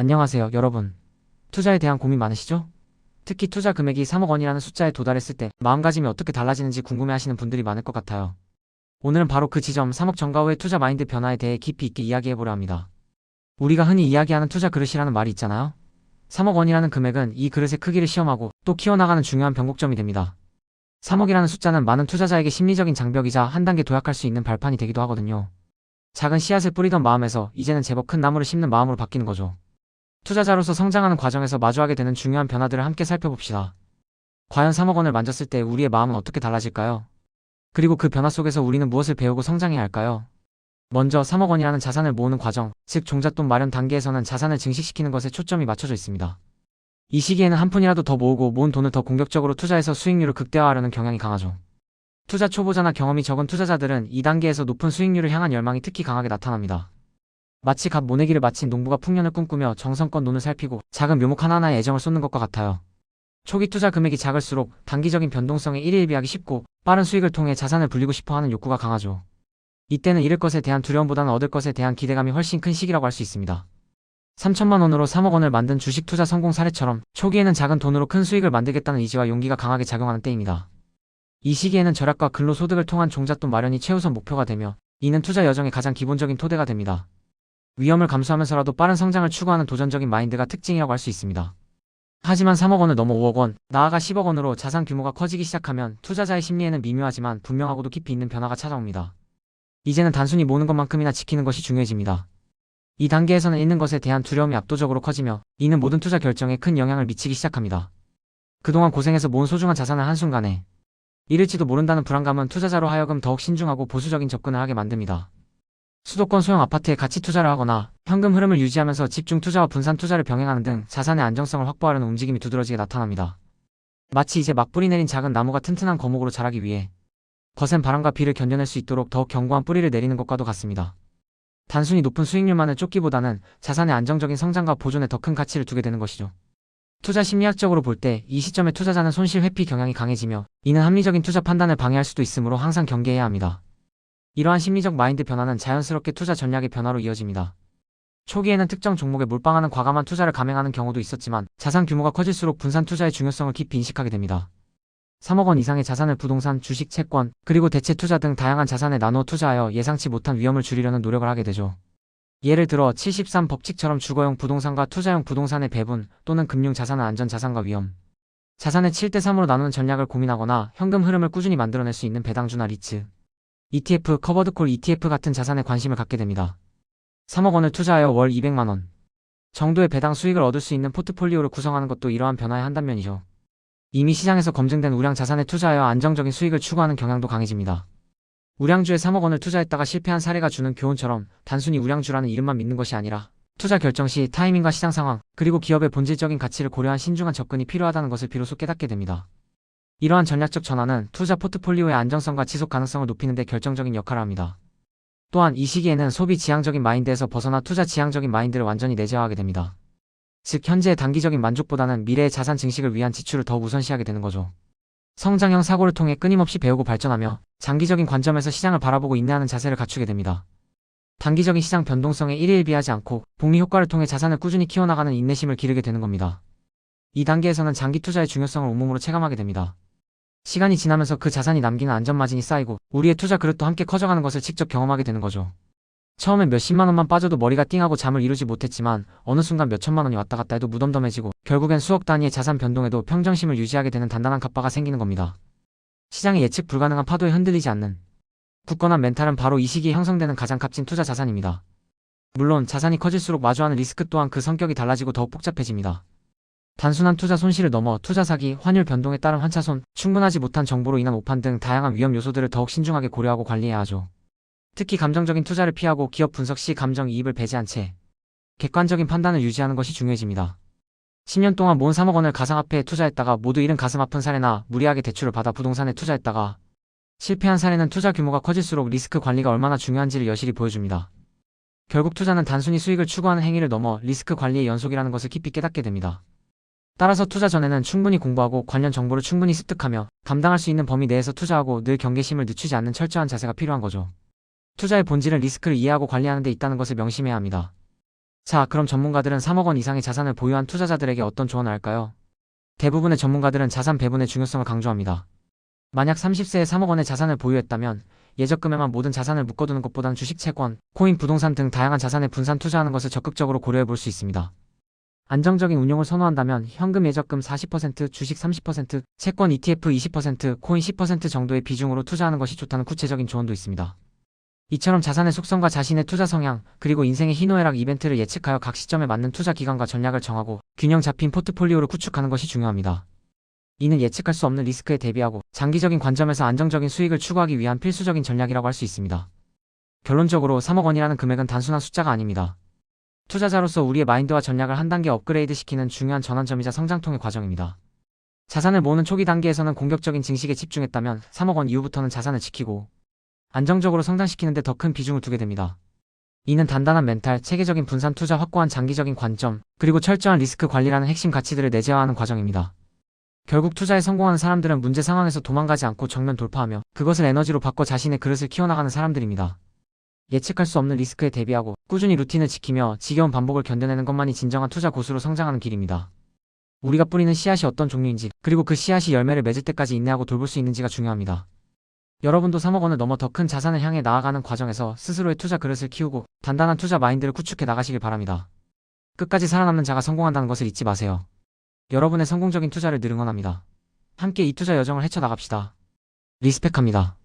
안녕하세요, 여러분. 투자에 대한 고민 많으시죠? 특히 투자 금액이 3억 원이라는 숫자에 도달했을 때 마음가짐이 어떻게 달라지는지 궁금해 하시는 분들이 많을 것 같아요. 오늘은 바로 그 지점 3억 전가 후의 투자 마인드 변화에 대해 깊이 있게 이야기해보려 합니다. 우리가 흔히 이야기하는 투자 그릇이라는 말이 있잖아요. 3억 원이라는 금액은 이 그릇의 크기를 시험하고 또 키워나가는 중요한 변곡점이 됩니다. 3억이라는 숫자는 많은 투자자에게 심리적인 장벽이자 한 단계 도약할 수 있는 발판이 되기도 하거든요. 작은 씨앗을 뿌리던 마음에서 이제는 제법 큰 나무를 심는 마음으로 바뀌는 거죠. 투자자로서 성장하는 과정에서 마주하게 되는 중요한 변화들을 함께 살펴봅시다. 과연 3억 원을 만졌을 때 우리의 마음은 어떻게 달라질까요? 그리고 그 변화 속에서 우리는 무엇을 배우고 성장해야 할까요? 먼저 3억 원이라는 자산을 모으는 과정, 즉 종잣돈 마련 단계에서는 자산을 증식시키는 것에 초점이 맞춰져 있습니다. 이 시기에는 한 푼이라도 더 모으고 모은 돈을 더 공격적으로 투자해서 수익률을 극대화하려는 경향이 강하죠. 투자 초보자나 경험이 적은 투자자들은 이 단계에서 높은 수익률을 향한 열망이 특히 강하게 나타납니다. 마치 갓 모내기를 마친 농부가 풍년을 꿈꾸며 정성껏 논을 살피고 작은 묘목 하나하나에 애정을 쏟는 것과 같아요. 초기 투자 금액이 작을수록 단기적인 변동성에 일희일비하기 쉽고 빠른 수익을 통해 자산을 불리고 싶어 하는 욕구가 강하죠. 이때는 잃을 것에 대한 두려움보다는 얻을 것에 대한 기대감이 훨씬 큰 시기라고 할 수 있습니다. 3천만 원으로 3억 원을 만든 주식 투자 성공 사례처럼 초기에는 작은 돈으로 큰 수익을 만들겠다는 의지와 용기가 강하게 작용하는 때입니다. 이 시기에는 절약과 근로소득을 통한 종잣돈 마련이 최우선 목표가 되며 이는 투자 여정의 가장 기본적인 토대가 됩니다. 위험을 감수하면서라도 빠른 성장을 추구하는 도전적인 마인드가 특징이라고 할 수 있습니다. 하지만 3억 원을 넘어 5억 원, 나아가 10억 원으로 자산 규모가 커지기 시작하면 투자자의 심리에는 미묘하지만 분명하고도 깊이 있는 변화가 찾아옵니다. 이제는 단순히 모으는 것만큼이나 지키는 것이 중요해집니다. 이 단계에서는 잃는 것에 대한 두려움이 압도적으로 커지며 이는 모든 투자 결정에 큰 영향을 미치기 시작합니다. 그동안 고생해서 모은 소중한 자산을 한순간에 잃을지도 모른다는 불안감은 투자자로 하여금 더욱 신중하고 보수적인 접근을 하게 만듭니다. 수도권 소형 아파트에 가치 투자를 하거나 현금 흐름을 유지하면서 집중 투자와 분산 투자를 병행하는 등 자산의 안정성을 확보하려는 움직임이 두드러지게 나타납니다. 마치 이제 막 뿌리 내린 작은 나무가 튼튼한 거목으로 자라기 위해 거센 바람과 비를 견뎌낼 수 있도록 더욱 견고한 뿌리를 내리는 것과도 같습니다. 단순히 높은 수익률만을 쫓기보다는 자산의 안정적인 성장과 보존에 더 큰 가치를 두게 되는 것이죠. 투자 심리학적으로 볼 때 이 시점에 투자자는 손실 회피 경향이 강해지며 이는 합리적인 투자 판단을 방해할 수도 있으므로 항상 경계해야 합니다. 이러한 심리적 마인드 변화는 자연스럽게 투자 전략의 변화로 이어집니다. 초기에는 특정 종목에 몰빵하는 과감한 투자를 감행하는 경우도 있었지만 자산 규모가 커질수록 분산 투자의 중요성을 깊이 인식하게 됩니다. 3억 원 이상의 자산을 부동산, 주식, 채권, 그리고 대체 투자 등 다양한 자산에 나누어 투자하여 예상치 못한 위험을 줄이려는 노력을 하게 되죠. 예를 들어 73 법칙처럼 주거용 부동산과 투자용 부동산의 배분 또는 금융 자산은 안전 자산과 위험. 자산의 7대3으로 나누는 전략을 고민하거나 현금 흐름을 꾸준히 만들어낼 수 있는 배당주나 리츠, ETF, 커버드콜 ETF 같은 자산에 관심을 갖게 됩니다. 3억 원을 투자하여 월 200만 원 정도의 배당 수익을 얻을 수 있는 포트폴리오를 구성하는 것도 이러한 변화의 한 단면이죠. 이미 시장에서 검증된 우량 자산에 투자하여 안정적인 수익을 추구하는 경향도 강해집니다. 우량주에 3억 원을 투자했다가 실패한 사례가 주는 교훈처럼 단순히 우량주라는 이름만 믿는 것이 아니라 투자 결정 시 타이밍과 시장 상황, 그리고 기업의 본질적인 가치를 고려한 신중한 접근이 필요하다는 것을 비로소 깨닫게 됩니다. 이러한 전략적 전환은 투자 포트폴리오의 안정성과 지속 가능성을 높이는 데 결정적인 역할을 합니다. 또한 이 시기에는 소비 지향적인 마인드에서 벗어나 투자 지향적인 마인드를 완전히 내재화하게 됩니다. 즉 현재의 단기적인 만족보다는 미래의 자산 증식을 위한 지출을 더욱 우선시하게 되는 거죠. 성장형 사고를 통해 끊임없이 배우고 발전하며 장기적인 관점에서 시장을 바라보고 인내하는 자세를 갖추게 됩니다. 단기적인 시장 변동성에 일일비하지 않고 복리 효과를 통해 자산을 꾸준히 키워나가는 인내심을 기르게 되는 겁니다. 이 단계에서는 장기 투자의 중요성을 온몸으로 체감하게 됩니다. 시간이 지나면서 그 자산이 남기는 안전마진이 쌓이고 우리의 투자 그릇도 함께 커져가는 것을 직접 경험하게 되는 거죠. 처음엔 몇십만 원만 빠져도 머리가 띵하고 잠을 이루지 못했지만 어느 순간 몇천만 원이 왔다 갔다 해도 무덤덤해지고 결국엔 수억 단위의 자산 변동에도 평정심을 유지하게 되는 단단한 갑바가 생기는 겁니다. 시장의 예측 불가능한 파도에 흔들리지 않는 굳건한 멘탈은 바로 이 시기에 형성되는 가장 값진 투자 자산입니다. 물론 자산이 커질수록 마주하는 리스크 또한 그 성격이 달라지고 더욱 복잡해집니다. 단순한 투자 손실을 넘어 투자 사기, 환율 변동에 따른 환차손, 충분하지 못한 정보로 인한 오판 등 다양한 위험 요소들을 더욱 신중하게 고려하고 관리해야 하죠. 특히 감정적인 투자를 피하고 기업 분석 시 감정 이입을 배제한 채 객관적인 판단을 유지하는 것이 중요해집니다. 10년 동안 모은 3억 원을 가상화폐에 투자했다가 모두 잃은 가슴 아픈 사례나 무리하게 대출을 받아 부동산에 투자했다가 실패한 사례는 투자 규모가 커질수록 리스크 관리가 얼마나 중요한지를 여실히 보여줍니다. 결국 투자는 단순히 수익을 추구하는 행위를 넘어 리스크 관리의 연속이라는 것을 깊이 깨닫게 됩니다. 따라서 투자 전에는 충분히 공부하고 관련 정보를 충분히 습득하며 감당할 수 있는 범위 내에서 투자하고 늘 경계심을 늦추지 않는 철저한 자세가 필요한 거죠. 투자의 본질은 리스크를 이해하고 관리하는 데 있다는 것을 명심해야 합니다. 자, 그럼 전문가들은 3억 원 이상의 자산을 보유한 투자자들에게 어떤 조언을 할까요? 대부분의 전문가들은 자산 배분의 중요성을 강조합니다. 만약 30세에 3억 원의 자산을 보유했다면 예적금에만 모든 자산을 묶어두는 것보다는 주식, 채권, 코인, 부동산 등 다양한 자산에 분산 투자하는 것을 적극적으로 고려해 볼 수 있습니다. 안정적인 운용을 선호한다면 현금 예적금 40%, 주식 30%, 채권 ETF 20%, 코인 10% 정도의 비중으로 투자하는 것이 좋다는 구체적인 조언도 있습니다. 이처럼 자산의 속성과 자신의 투자 성향, 그리고 인생의 희노애락 이벤트를 예측하여 각 시점에 맞는 투자 기간과 전략을 정하고 균형 잡힌 포트폴리오를 구축하는 것이 중요합니다. 이는 예측할 수 없는 리스크에 대비하고 장기적인 관점에서 안정적인 수익을 추구하기 위한 필수적인 전략이라고 할 수 있습니다. 결론적으로 3억 원이라는 금액은 단순한 숫자가 아닙니다. 투자자로서 우리의 마인드와 전략을 한 단계 업그레이드 시키는 중요한 전환점이자 성장통의 과정입니다. 자산을 모으는 초기 단계에서는 공격적인 증식에 집중했다면 3억 원 이후부터는 자산을 지키고 안정적으로 성장시키는 데 더 큰 비중을 두게 됩니다. 이는 단단한 멘탈, 체계적인 분산 투자, 확고한 장기적인 관점, 그리고 철저한 리스크 관리라는 핵심 가치들을 내재화하는 과정입니다. 결국 투자에 성공하는 사람들은 문제 상황에서 도망가지 않고 정면 돌파하며 그것을 에너지로 바꿔 자신의 그릇을 키워나가는 사람들입니다. 예측할 수 없는 리스크에 대비하고 꾸준히 루틴을 지키며 지겨운 반복을 견뎌내는 것만이 진정한 투자 고수로 성장하는 길입니다. 우리가 뿌리는 씨앗이 어떤 종류인지, 그리고 그 씨앗이 열매를 맺을 때까지 인내하고 돌볼 수 있는지가 중요합니다. 여러분도 3억 원을 넘어 더 큰 자산을 향해 나아가는 과정에서 스스로의 투자 그릇을 키우고 단단한 투자 마인드를 구축해 나가시길 바랍니다. 끝까지 살아남는 자가 성공한다는 것을 잊지 마세요. 여러분의 성공적인 투자를 늘 응원합니다. 함께 이 투자 여정을 헤쳐나갑시다. 리스펙합니다.